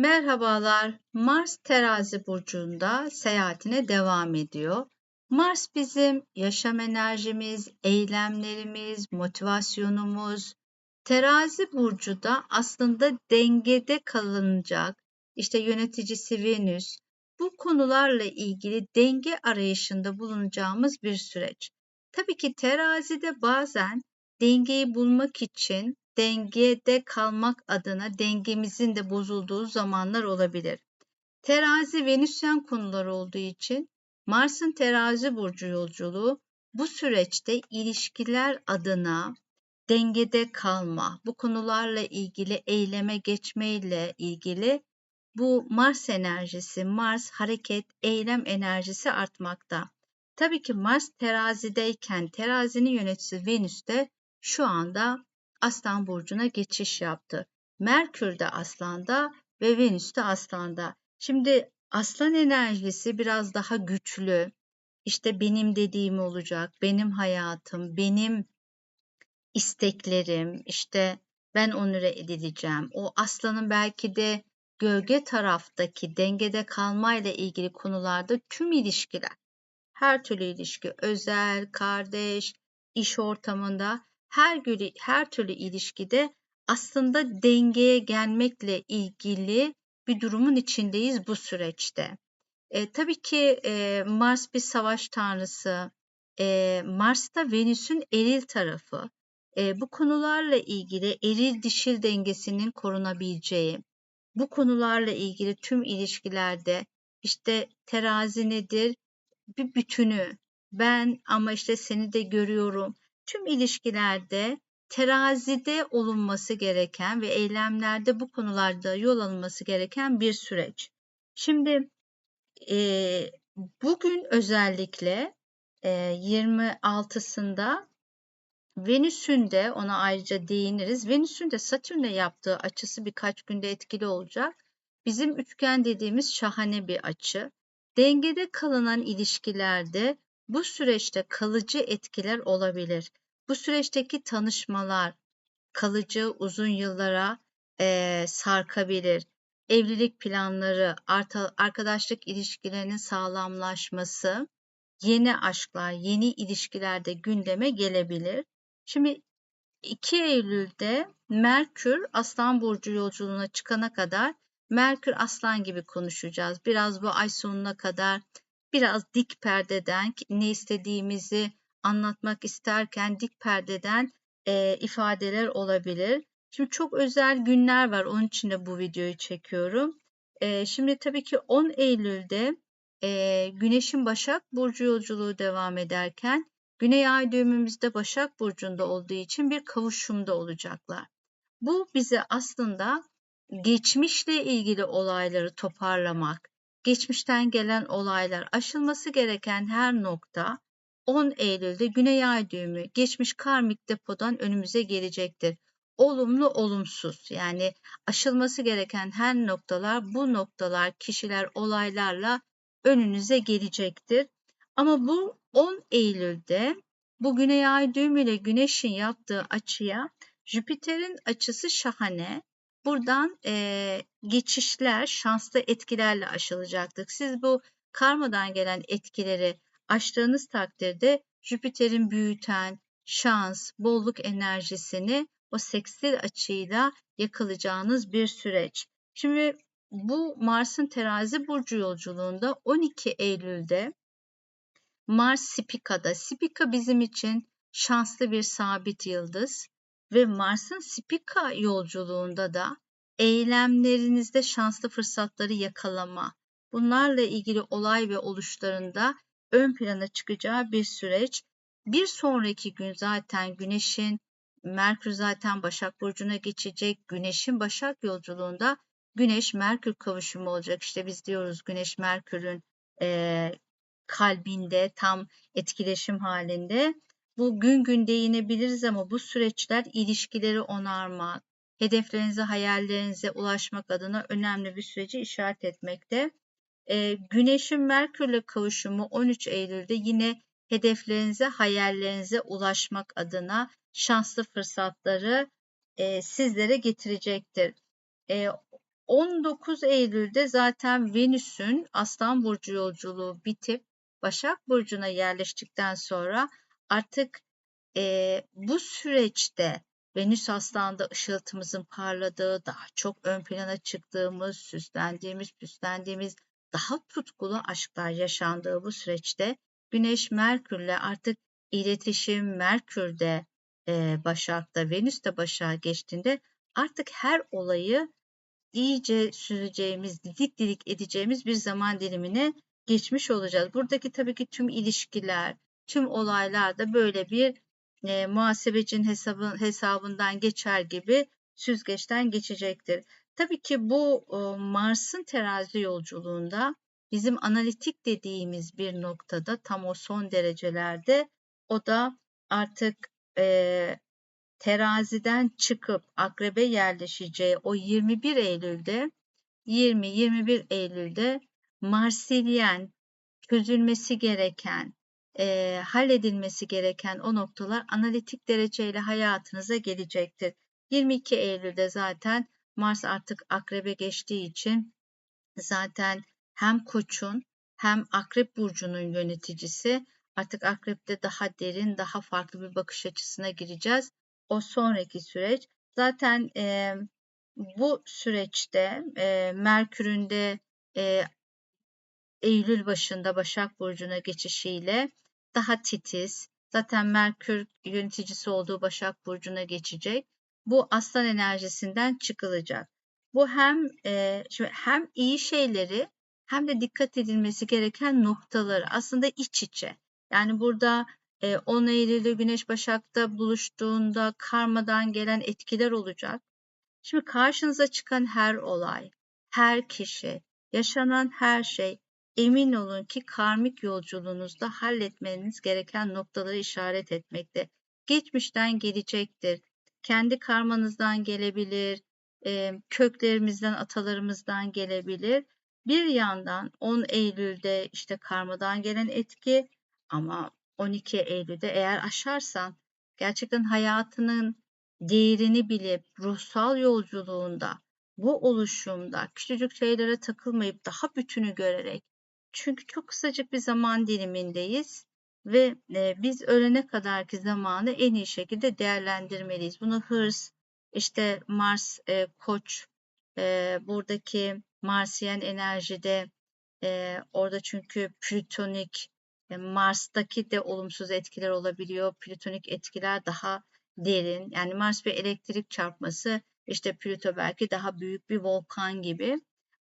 Merhabalar. Mars terazi burcunda seyahatine devam ediyor. Mars bizim yaşam enerjimiz, eylemlerimiz, motivasyonumuz. Terazi burcu da aslında dengede kalınacak. İşte yöneticisi Venüs. Bu konularla ilgili denge arayışında bulunacağımız bir süreç. Tabii ki terazide bazen dengeyi bulmak için dengede kalmak adına dengemizin de bozulduğu zamanlar olabilir. Terazi Venüsyen konuları olduğu için Mars'ın terazi burcu yolculuğu bu süreçte ilişkiler adına dengede kalma, bu konularla ilgili eyleme geçmeyle ilgili bu Mars enerjisi, Mars hareket, eylem enerjisi artmakta. Tabii ki Mars terazideyken terazinin yöneticisi Venüs de şu anda Aslan burcuna geçiş yaptı. Merkür de Aslan'da ve Venüs de Aslan'da. Şimdi Aslan enerjisi biraz daha güçlü. İşte benim dediğim olacak, benim hayatım, benim isteklerim, işte ben onure edileceğim. O aslanın belki de gölge taraftaki dengede kalmayla ilgili konularda tüm ilişkiler, her türlü ilişki, özel, kardeş, iş ortamında her her türlü ilişkide aslında dengeye gelmekle ilgili bir durumun içindeyiz bu süreçte. E, tabii ki e, Mars bir savaş tanrısı. E, Mars da Venüs'ün eril tarafı. E, bu konularla ilgili eril dişil dengesinin korunabileceği, bu konularla ilgili tüm ilişkilerde işte terazi nedir? Bir bütünü. Ben ama işte seni de görüyorum tüm ilişkilerde terazide olunması gereken ve eylemlerde bu konularda yol alınması gereken bir süreç. Şimdi e, bugün özellikle e, 26'sında Venüs'ün de ona ayrıca değiniriz. Venüs'ün de Satürn'le yaptığı açısı birkaç günde etkili olacak. Bizim üçgen dediğimiz şahane bir açı. Dengede kalınan ilişkilerde bu süreçte kalıcı etkiler olabilir. Bu süreçteki tanışmalar kalıcı uzun yıllara e, sarkabilir. Evlilik planları, arta, arkadaşlık ilişkilerinin sağlamlaşması, yeni aşklar, yeni ilişkilerde gündeme gelebilir. Şimdi 2 Eylül'de Merkür Aslan Burcu yolculuğuna çıkana kadar Merkür Aslan gibi konuşacağız. Biraz bu ay sonuna kadar biraz dik perdeden ne istediğimizi anlatmak isterken dik perdeden e, ifadeler olabilir. Şimdi çok özel günler var. Onun için de bu videoyu çekiyorum. E, şimdi tabii ki 10 Eylül'de e, Güneş'in Başak Burcu yolculuğu devam ederken Güney Ay düğümümüzde Başak Burcu'nda olduğu için bir kavuşumda olacaklar. Bu bize aslında geçmişle ilgili olayları toparlamak, geçmişten gelen olaylar, aşılması gereken her nokta 10 Eylül'de Güney Ay düğümü geçmiş karmik depodan önümüze gelecektir. Olumlu olumsuz yani aşılması gereken her noktalar bu noktalar kişiler olaylarla önünüze gelecektir. Ama bu 10 Eylül'de bu Güney Ay düğümü ile Güneş'in yaptığı açıya Jüpiter'in açısı şahane. Buradan e, geçişler şanslı etkilerle aşılacaktır. Siz bu karmadan gelen etkileri aştığınız takdirde Jüpiter'in büyüten şans, bolluk enerjisini o sekstil açıyla yakalayacağınız bir süreç. Şimdi bu Mars'ın terazi burcu yolculuğunda 12 Eylül'de Mars Spika'da. Spika bizim için şanslı bir sabit yıldız ve Mars'ın Spika yolculuğunda da eylemlerinizde şanslı fırsatları yakalama, bunlarla ilgili olay ve oluşlarında ön plana çıkacağı bir süreç. Bir sonraki gün zaten Güneş'in Merkür zaten Başak Burcu'na geçecek. Güneş'in Başak yolculuğunda Güneş Merkür kavuşumu olacak. İşte biz diyoruz Güneş Merkür'ün e, kalbinde tam etkileşim halinde. Bu gün gün değinebiliriz ama bu süreçler ilişkileri onarmak, hedeflerinize, hayallerinize ulaşmak adına önemli bir süreci işaret etmekte. E, Güneş'in Merkür'le kavuşumu 13 Eylül'de yine hedeflerinize, hayallerinize ulaşmak adına şanslı fırsatları e, sizlere getirecektir. E, 19 Eylül'de zaten Venüs'ün Aslan Burcu yolculuğu bitip Başak Burcu'na yerleştikten sonra artık e, bu süreçte Venüs Aslan'da ışıltımızın parladığı, daha çok ön plana çıktığımız, süslendiğimiz, püslendiğimiz, daha tutkulu aşklar yaşandığı bu süreçte Güneş Merkür'le artık iletişim Merkür'de e, Başak'ta, Venüs de Başak'a geçtiğinde artık her olayı iyice süzeceğimiz, didik didik edeceğimiz bir zaman dilimine geçmiş olacağız. Buradaki tabii ki tüm ilişkiler, tüm olaylar da böyle bir e, muhasebecinin hesabı, hesabından geçer gibi süzgeçten geçecektir. Tabii ki bu e, Mars'ın terazi yolculuğunda bizim analitik dediğimiz bir noktada tam o son derecelerde o da artık e, teraziden çıkıp akrebe yerleşeceği o 21 Eylül'de 20-21 Eylül'de Marsilyen çözülmesi gereken, e, halledilmesi gereken o noktalar analitik dereceyle hayatınıza gelecektir. 22 Eylül'de zaten Mars artık akrebe geçtiği için zaten hem koçun hem akrep burcunun yöneticisi artık akrepte daha derin, daha farklı bir bakış açısına gireceğiz. O sonraki süreç. Zaten e, bu süreçte e, Merkür'ün de e, Eylül başında Başak Burcu'na geçişiyle daha titiz, zaten Merkür yöneticisi olduğu Başak Burcu'na geçecek. Bu aslan enerjisinden çıkılacak. Bu hem e, şimdi hem iyi şeyleri hem de dikkat edilmesi gereken noktaları aslında iç içe. Yani burada e, 10 Eylül'de Güneş Başak'ta buluştuğunda karmadan gelen etkiler olacak. Şimdi karşınıza çıkan her olay, her kişi, yaşanan her şey emin olun ki karmik yolculuğunuzda halletmeniz gereken noktaları işaret etmekte. Geçmişten gelecektir. Kendi karmanızdan gelebilir, köklerimizden, atalarımızdan gelebilir. Bir yandan 10 Eylül'de işte karmadan gelen etki ama 12 Eylül'de eğer aşarsan gerçekten hayatının değerini bilip ruhsal yolculuğunda bu oluşumda küçücük şeylere takılmayıp daha bütünü görerek çünkü çok kısacık bir zaman dilimindeyiz ve e, biz ölene kadarki zamanı en iyi şekilde değerlendirmeliyiz. Bunu hırs, işte Mars, e, Koç, e, buradaki Marsiyen enerjide e, orada çünkü Plütonik, e, Mars'taki de olumsuz etkiler olabiliyor. Plütonik etkiler daha derin. Yani Mars bir elektrik çarpması, işte Plüto belki daha büyük bir volkan gibi.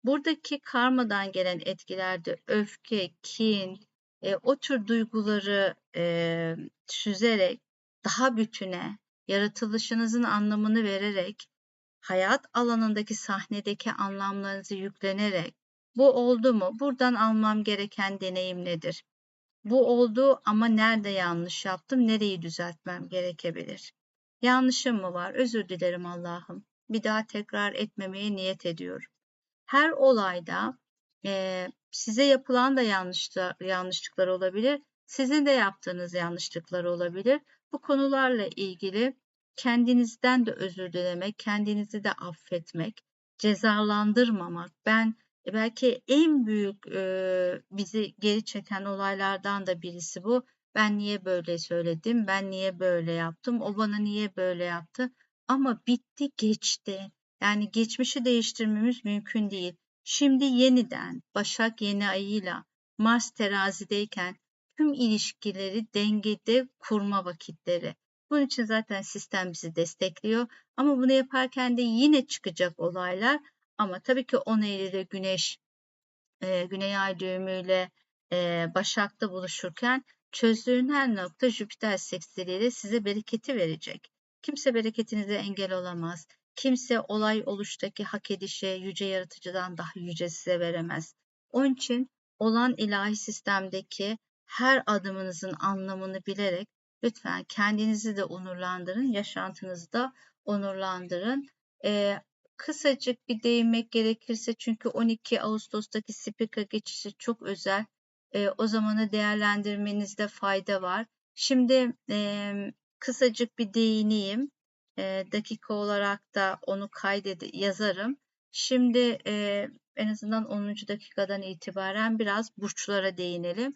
Buradaki karmadan gelen etkilerde öfke, kin, e, o tür duyguları e, süzerek daha bütüne, yaratılışınızın anlamını vererek, hayat alanındaki sahnedeki anlamlarınızı yüklenerek, bu oldu mu? Buradan almam gereken deneyim nedir? Bu oldu ama nerede yanlış yaptım? Nereyi düzeltmem gerekebilir? Yanlışım mı var? Özür dilerim Allah'ım. Bir daha tekrar etmemeye niyet ediyorum her olayda e, size yapılan da yanlışlar, yanlışlıklar olabilir. Sizin de yaptığınız yanlışlıklar olabilir. Bu konularla ilgili kendinizden de özür dilemek, kendinizi de affetmek, cezalandırmamak. Ben e, belki en büyük e, bizi geri çeken olaylardan da birisi bu. Ben niye böyle söyledim? Ben niye böyle yaptım? O bana niye böyle yaptı? Ama bitti, geçti. Yani geçmişi değiştirmemiz mümkün değil. Şimdi yeniden Başak yeni ayıyla Mars terazideyken tüm ilişkileri dengede kurma vakitleri. Bunun için zaten sistem bizi destekliyor. Ama bunu yaparken de yine çıkacak olaylar. Ama tabii ki 10 Eylül'de Güneş e, Güney Ay düğümüyle e, Başak'ta buluşurken çözdüğün her nokta Jüpiter seksiliyle size bereketi verecek. Kimse bereketinize engel olamaz. Kimse olay oluştaki hak edişe yüce yaratıcıdan daha yüce size veremez. Onun için olan ilahi sistemdeki her adımınızın anlamını bilerek lütfen kendinizi de onurlandırın, yaşantınızı da onurlandırın. Ee, kısacık bir değinmek gerekirse çünkü 12 Ağustos'taki Spika geçişi çok özel. Ee, o zamanı değerlendirmenizde fayda var. Şimdi e, kısacık bir değineyim e, dakika olarak da onu kaydet yazarım. Şimdi e, en azından 10. dakikadan itibaren biraz burçlara değinelim.